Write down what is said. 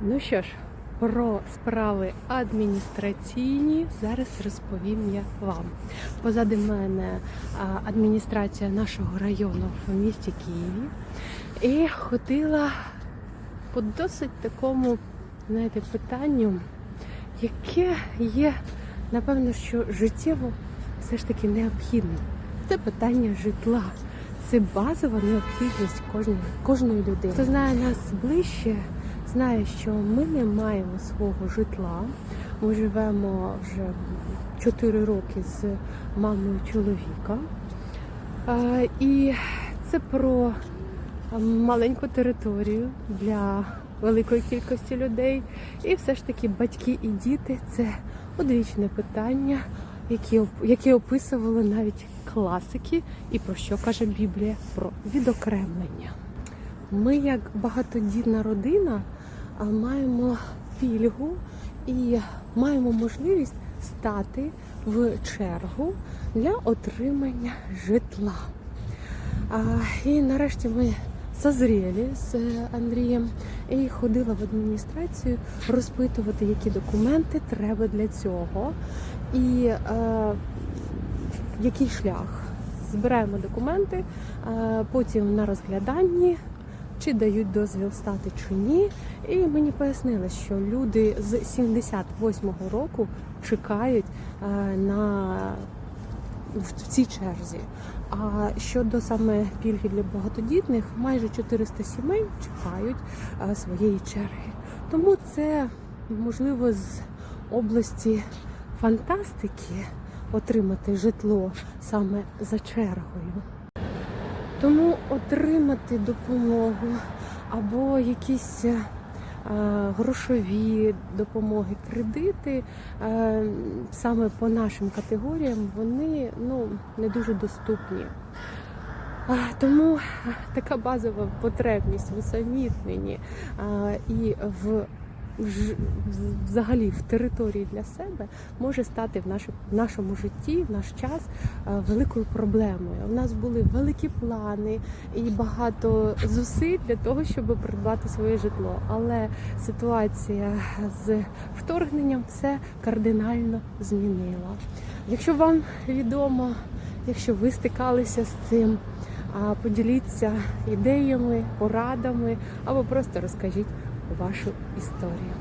Ну що ж, про справи адміністраційні зараз розповім я вам. Позаду мене адміністрація нашого району в місті Києві. І ходила по досить такому, знаєте, питанню, яке є, напевно, що життєво все ж таки необхідним. Це питання житла. Це базова необхідність кожної, кожної людини. Хто знає нас ближче, знає, що ми не маємо свого житла. Ми живемо вже 4 роки з мамою чоловіка. І це про маленьку територію для великої кількості людей. І все ж таки батьки і діти це одвічне питання, яке описували навіть класики, і про що каже Біблія про відокремлення. Ми, як багатодітна родина, маємо пільгу і маємо можливість стати в чергу для отримання житла. І нарешті ми созріли з Андрієм і ходила в адміністрацію розпитувати, які документи треба для цього, і який шлях. Збираємо документи, потім на розгляданні, чи дають дозвіл стати чи ні. І мені пояснили, що люди з 78-го року чекають е, на в цій черзі. А щодо саме пільги для багатодітних, майже 400 сімей чекають своєї черги. Тому це можливо з області фантастики отримати житло саме за чергою. Тому отримати допомогу або якісь е, грошові допомоги, кредити е, саме по нашим категоріям вони ну, не дуже доступні. Тому така базова потребність в усамітненні і в- взагалі в території для себе може стати в нашому, житті, в наш час великою проблемою. У нас були великі плани і багато зусиль для того, щоб придбати своє житло. Але ситуація з вторгненням все кардинально змінила. Якщо вам відомо, якщо ви стикалися з цим, поділіться ідеями, порадами або просто розкажіть вашу історію.